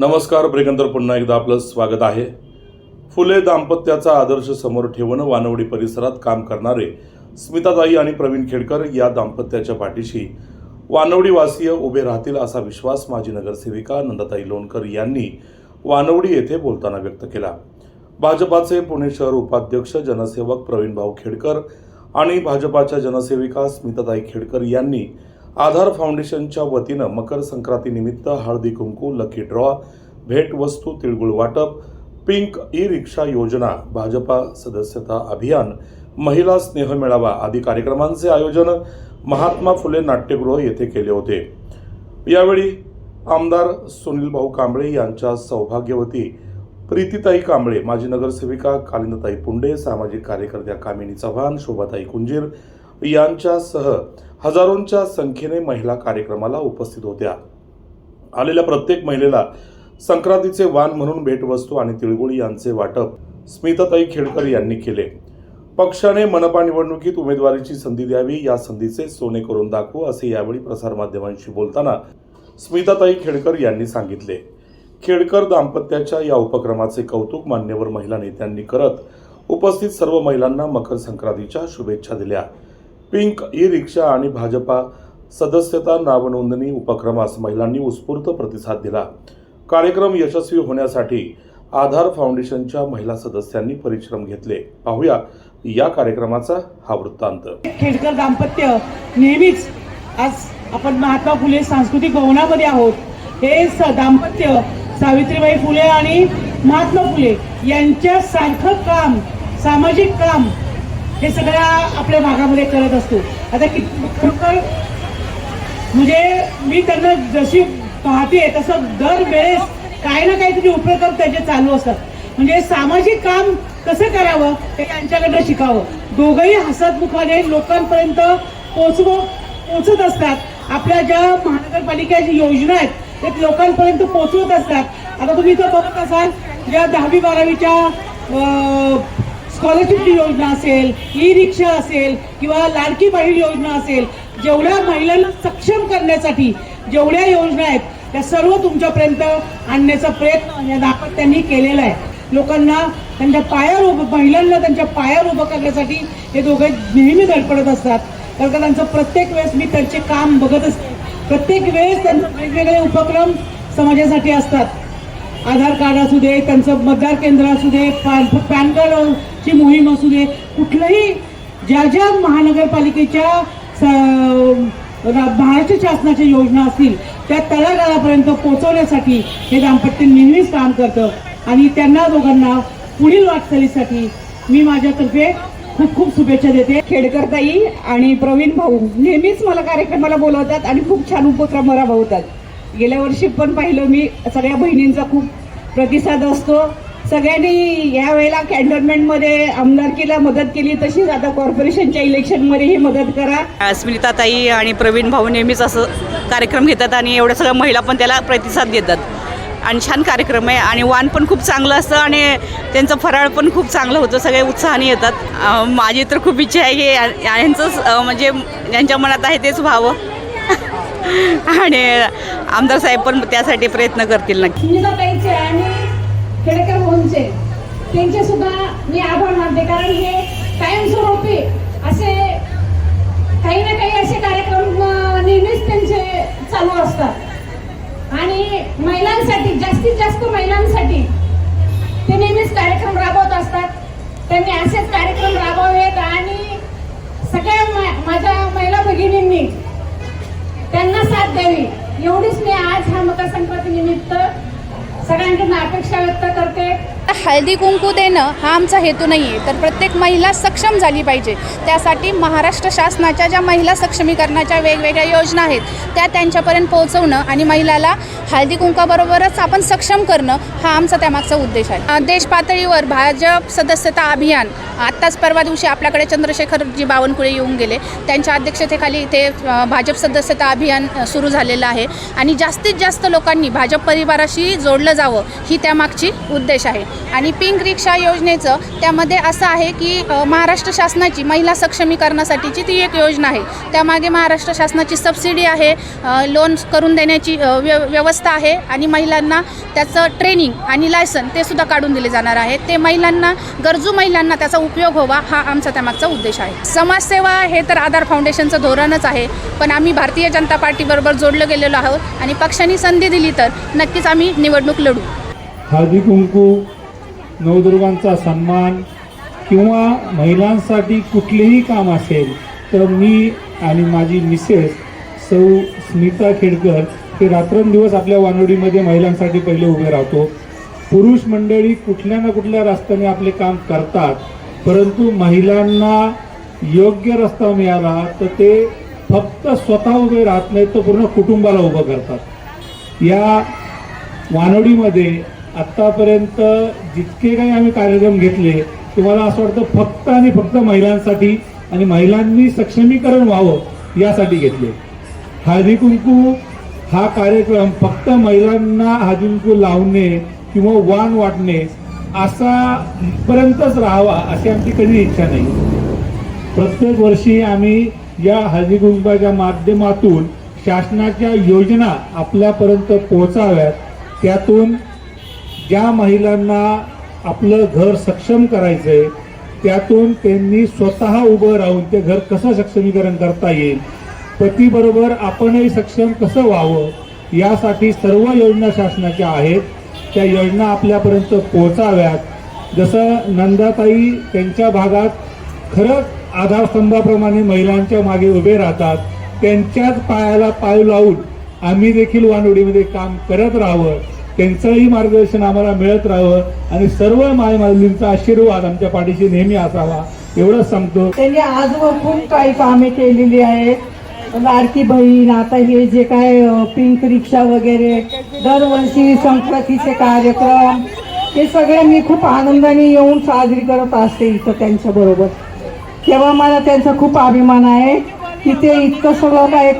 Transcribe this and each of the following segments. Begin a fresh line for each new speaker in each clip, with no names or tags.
नमस्कार ब्रेकंतर पुन्हा एकदा आपलं स्वागत आहे. फुले दाम्पत्याचा आदर्श समोर ठेवून वानवडी परिसरात काम करणारे स्मिताताई आणि प्रवीण खेडकर या दाम्पत्याच्या पाठीशी वानवडीवासीय उभे राहतील असा विश्वास माजी नगरसेविका नंदाताई लोणकर यांनी वानवडी येथे बोलताना व्यक्त केला. भाजपाचे पुणे शहर उपाध्यक्ष जनसेवक प्रवीणभाऊ खेडकर आणि भाजपाच्या जनसेविका स्मिताताई खेडकर यांनी आधार फाउंडेशनच्या वतीनं मकर संक्रांतीनिमित्त हळदी कुंकू लकी ड्रॉ भेटवस्तू तिळगुळ वाटप पिंक ई रिक्षा योजना भाजपा सदस्यता अभियान महिला स्नेह मेळावा आदी कार्यक्रमांचे आयोजन महात्मा फुले नाट्यगृह येथे केले होते. यावेळी आमदार सुनील भाऊ कांबळे यांच्या सौभाग्यवती प्रीतीताई कांबळे माजी नगरसेविका कालिंदताई पुंडे सामाजिक कार्यकर्त्या कामिनी चव्हाण शोभाताई कुंजीर यांच्यासह हजारोंच्या संख्येने महिला कार्यक्रमाला उपस्थित होत्या. आलेल्या प्रत्येक महिलेला संक्रांतीचे वाण म्हणून भेटवस्तू आणि तिळगुळ यांचे वाटप स्मिताताई खेडकर यांनी केले. पक्षाने मनपा निवडणुकीत उमेदवारीची संधी द्यावी या संधीचे सोने करून दाखवू असे यावेळी प्रसारमाध्यमांशी बोलताना स्मिताताई खेडकर यांनी सांगितले. खेडकर दाम्पत्याच्या या उपक्रमाचे कौतुक मान्यवर महिला नेत्यांनी करत उपस्थित सर्व महिलांना मकर संक्रांतीच्या शुभेच्छा दिल्या. पिंक ई रिक्षा आणि भाजपा सदस्यता नावनोंदणी उपक्रमास महिलांनी उत्स्फूर्त प्रतिसाद दिला. कार्यक्रम यशस्वी होण्यासाठी आधार फाउंडेशनच्या महिला सदस्यांनी परिश्रम घेतले. पाहूया या कार्यक्रमाचा हा वृत्तांत.
खेडकर दाम्पत्य नेहमीच आज आपण महात्मा फुले सांस्कृतिक भवनामध्ये आहोत. हे स दाम्पत्य सावित्रीबाई फुले आणि महात्मा फुले यांच्या सारखं काम सामाजिक काम हे सगळ्या आपल्या भागामध्ये करत असतो. आता की खरोखर म्हणजे मी त्यांना जशी पाहते तसं दरवेळेस काही ना काहीतरी उपक्रम त्याचे चालू असतात. म्हणजे सामाजिक काम कसं करावं हे त्यांच्याकडनं शिकावं. दोघंही हसतमुखाने लोकांपर्यंत पोचव पोचत असतात. आपल्या ज्या महानगरपालिकेच्या योजना आहेत ते लोकांपर्यंत पोचवत असतात. आता तुम्ही इथं बघत असाल ज्या दहावी बारावीच्या स्कॉलरशिपची योजना असेल ई रिक्षा असेल किंवा लाडकी बहीण योजना असेल जेवढ्या महिलांना सक्षम करण्यासाठी जेवढ्या योजना आहेत त्या सर्व तुमच्यापर्यंत आणण्याचा प्रयत्न या दाम्पत्यांनी केलेला आहे. लोकांना त्यांच्या पायावर उभं महिलांना त्यांच्या पायावर उभं करण्यासाठी हे दोघे नेहमी धडपडत असतात. कारण का त्यांचं प्रत्येक वेळेस मी त्यांचे काम बघत असते. प्रत्येक वेळेस त्यांचे वेगवेगळे उपक्रम समाजासाठी असतात. आधार कार्ड असू दे त्यांचं मतदार केंद्र असू दे पॅन पॅन ची मोहीम असू दे कुठलंही ज्या ज्या महानगरपालिकेच्या स- रा- महाराष्ट्र शासनाच्या योजना असतील त्या तळागाळापर्यंत पोहोचवण्यासाठी हे दाम्पत्य नेहमीच काम करतं. आणि त्यांना दोघांना पुढील वाटचालीसाठी मी माझ्यातर्फे खूप खूप शुभेच्छा देते.
खेडकर ताई आणि प्रवीण भाऊ नेहमीच मला कार्यक्रमाला बोलवतात आणि खूप छान उपक्रम राबवतात गेल्या वर्षी पण पाहिलं मी सगळ्या बहिणींचा खूप प्रतिसाद असतो. सगळ्यांनी या वेळेला कॅन्टोन्मेंटमध्ये आमदारकीला मदत केली तशीच आता कॉर्पोरेशनच्या इलेक्शनमध्येही मदत करा.
स्मिताताई आणि प्रवीण भाऊ नेहमीच असं कार्यक्रम घेतात आणि एवढ्या सगळ्या महिला पण त्याला प्रतिसाद देतात. आणि छान कार्यक्रम आहे आणि वाण पण खूप चांगलं असतं आणि त्यांचं फराळ पण खूप चांगलं होतं सगळे उत्साहाने येतात. माझी तर खूप इच्छा आहे की या- यांचंच म्हणजे ज्यांच्या मनात आहे तेच व्हावं. आणि आमदार साहेब पण त्यासाठी प्रयत्न करतील नक्की.
खेडेकर भाऊंचे त्यांचे सुद्धा मी आभार मानते कारण हे कायमस्वरूपी असे काही ना काही असे कार्यक्रम नेहमीच त्यांचे चालू असतात. आणि महिलांसाठी जास्तीत जास्त महिलांसाठी ते नेहमीच कार्यक्रम राबवत असतात. त्यांनी असेच कार्यक्रम राबवावेत आणि सगळ्या मा- माझ्या महिला भगिनींनी त्यांना साथ द्यावी. एवढीच मी आज हा मकर संक्रांती निमित्त सगळ्यांकडून अपेक्षा व्यक्त करते.
हळदी कुंकू देणं हा आमचा हेतू नाही आहे. तर प्रत्येक महिला सक्षम झाली पाहिजे. त्यासाठी महाराष्ट्र शासनाच्या ज्या महिला सक्षमीकरणाच्या वेगवेगळ्या योजना आहेत त्या त्यांच्यापर्यंत पोहोचवणं आणि महिलाला हळदी कुंकाबरोबरच आपण सक्षम करणं हा आमचा त्यामागचा उद्देश आहे. देश पातळीवर भाजप सदस्यता अभियान आत्ताच परवा दिवशी आपल्याकडे चंद्रशेखरजी बावनकुळे येऊन गेले. त्यांच्या अध्यक्षतेखाली इथे भाजप सदस्यता अभियान सुरू झालेलं आहे. आणि जास्तीत जास्त लोकांनी भाजप परिवाराशी जोडलं जावं ही त्यामागची उद्देश आहे. आणि पिंक रिक्षा योजनेचं त्यामध्ये असं आहे की महाराष्ट्र शासनाची महिला सक्षमीकरणासाठीची ती एक योजना आहे. त्यामागे महाराष्ट्र शासनाची सबसिडी आहे लोन करून देण्याची व्यव व्य व्यवस्था आहे आणि महिलांना त्याचं ट्रेनिंग आणि लायसन ते सुद्धा काढून दिले जाणार आहे. ते महिलांना गरजू महिलांना त्याचा उपयोग व्हावा हा आमचा त्यामागचा उद्देश आहे. समाजसेवा हे तर आधार फाउंडेशनचं धोरणच आहे पण आम्ही भारतीय जनता पार्टीबरोबर जोडलं गेलेलो आहोत आणि पक्षांनी संधी दिली तर नक्कीच आम्ही निवडणूक लढू.
हळदी कुंकू नवदुर्गांचा सन्मान किंवा महिलांसाठी कुठलेही काम असेल तर मी आणि माझी मिसेस सौ स्मिता खेडकर हे रात्रंदिवस आपल्या वानोडीमध्ये महिलांसाठी पहिले उभे राहतो. पुरुष मंडळी कुठल्या ना कुठल्या रस्त्याने आपले काम करतात परंतु महिलांना योग्य रस्ता मिळाला तर ते फक्त स्वतः उभे राहत नाहीत तर पूर्ण कुटुंबाला उभं करतात. या वानोडीमध्ये आत्तापर्यंत जितके काही आम्ही कार्यक्रम घेतले ते मला असं वाटतं फक्त आणि फक्त महिलांसाठी आणि महिलांनी सक्षमीकरण व्हावं यासाठी घेतले. हळदी कुंकू हा कार्यक्रम फक्त महिलांना हळदी कुंकू लावणे किंवा वाण वाटणे असा पर्यंतच राहावा अशी आमची कधी इच्छा नाही. प्रत्येक वर्षी आम्ही या हळदी कुंकूच्या माध्यमातून शासनाच्या योजना आपल्यापर्यंत पोहोचाव्यात. त्यातून ज्या महिलांना आपलं घर सक्षम करायचंय त्यातून त्यांनी स्वतः उभं राहून ते घर कसं सक्षमीकरण करता येईल पतीबरोबर आपणही सक्षम कसं व्हावं यासाठी सर्व योजना शासनाच्या आहेत. त्या योजना आपल्यापर्यंत पोहोचाव्यात. जसं नंदाताई त्यांच्या भागात खरंच आधारस्तंभाप्रमाणे महिलांच्या मागे उभे राहतात त्यांच्याच पायाला पाय लावून आम्ही देखील वानोडीमध्ये काम करत राहावं. त्यांचंही मार्गदर्शन आम्हाला मिळत राहावं आणि सर्व मायमाजलींचा आशीर्वाद आमच्या पाठीशी नेहमी असावा एवढंच सांगतो.
त्यांनी आजवर खूप काही कामे केलेली आहेत. लाडकी बहीण आता हे जे काय पिंक रिक्षा वगैरे दरवर्षी संक्रांतीचे कार्यक्रम हे सगळे मी खूप आनंदाने येऊन साजरी करत असते इथं त्यांच्या बरोबर. तेव्हा मला त्यांचा खूप अभिमान आहे की ते इतकं सगळं काय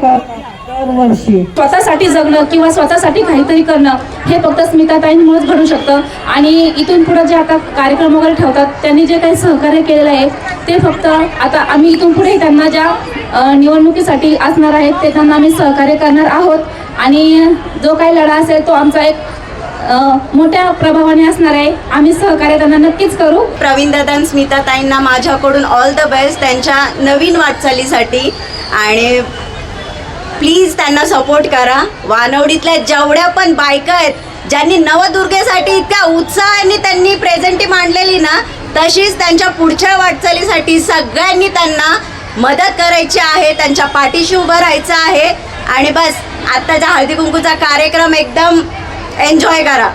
दरवर्षी.
स्वतःसाठी जगणं किंवा स्वतःसाठी काहीतरी करणं हे फक्त स्मिताताईंमुळेच घडू शकतं. आणि इथून पुढे जे आता कार्यक्रम वगैरे ठेवतात त्यांनी जे काही सहकार्य केलेलं आहे ते फक्त आता आम्ही इथून पुढे त्यांना ज्या निवडणुकीसाठी असणार आहेत ते त्यांना आम्ही सहकार्य करणार आहोत. आणि जो काही लढा असेल तो आमचा एक मोठ्या प्रभावाने असणार आहे. आम्ही सहकार्य त्यांना नक्कीच करू.
प्रवीण दादा आणि स्मिता ताईंना माझ्याकडून ऑल द बेस्ट त्यांच्या नवीन वाटचालीसाठी. आणि प्लीज त्यांना सपोर्ट करा. वानवडीतल्या जेवढ्या पण बायका आहेत ज्यांनी नवदुर्गेसाठी इतक्या उत्साहाने त्यांनी प्रेझेंटी मांडलेली ना तशीच त्यांच्या पुढच्या वाटचालीसाठी सगळ्यांनी त्यांना मदत करायची आहे त्यांच्या पाठीशी उभं राहायचं आहे. आणि बस आत्ताचा हळदी कुंकूचा कार्यक्रम एकदम एन्जॉय करा.